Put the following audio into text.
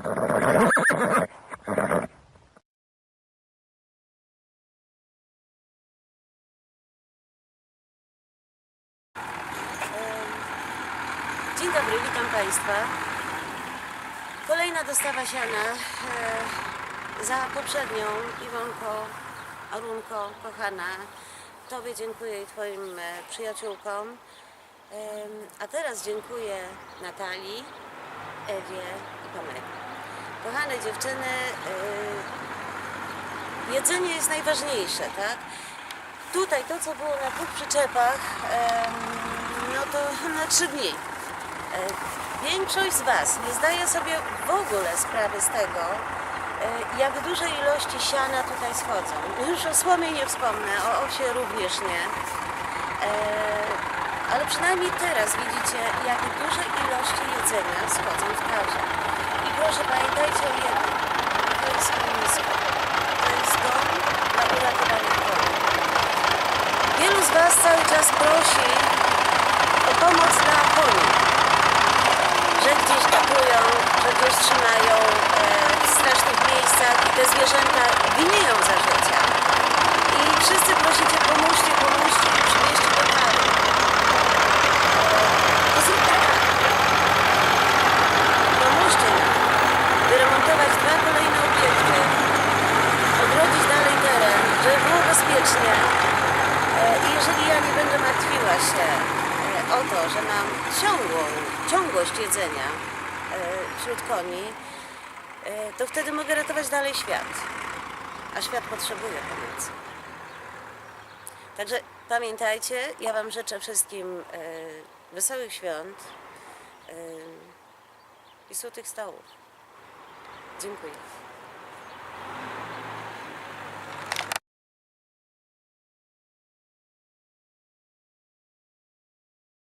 Dzień dobry, witam Państwa. Kolejna dostawa siana e, za poprzednią. Iwonko, Arunko, kochana, Tobie dziękuję i Twoim e, przyjaciółkom. Em, a teraz dziękuję Natalii, Ewie i Pameli. Kochane dziewczyny, e, jedzenie jest najważniejsze, tak? Tutaj to, co było na dwóch przyczepach, em, no to na trzy dni. E, Większość z Was nie zdaje sobie w ogóle sprawy z tego, e, jak duże ilości siana tutaj schodzą. Już o słomie nie wspomnę, o osie również nie. E, Ale przynajmniej teraz widzicie, jakie duże ilości jedzenia schodzą w tarze. Wielu z Was cały czas prosi o pomoc dla koni że gdzieś katują, że gdzieś trzymają e, w strasznych miejscach i te zwierzęta ginieją za życia. I wszyscy prosicie, pomóżcie, pomóżcie bezpiecznie. E, jeżeli ja nie będę martwiła się e, o to, że mam ciągłą, ciągłość jedzenia e, wśród koni, to wtedy mogę ratować dalej świat. A świat potrzebuje pomocy. Także pamiętajcie, ja Wam życzę wszystkim wesołych świąt i słodkich stołów. Dziękuję.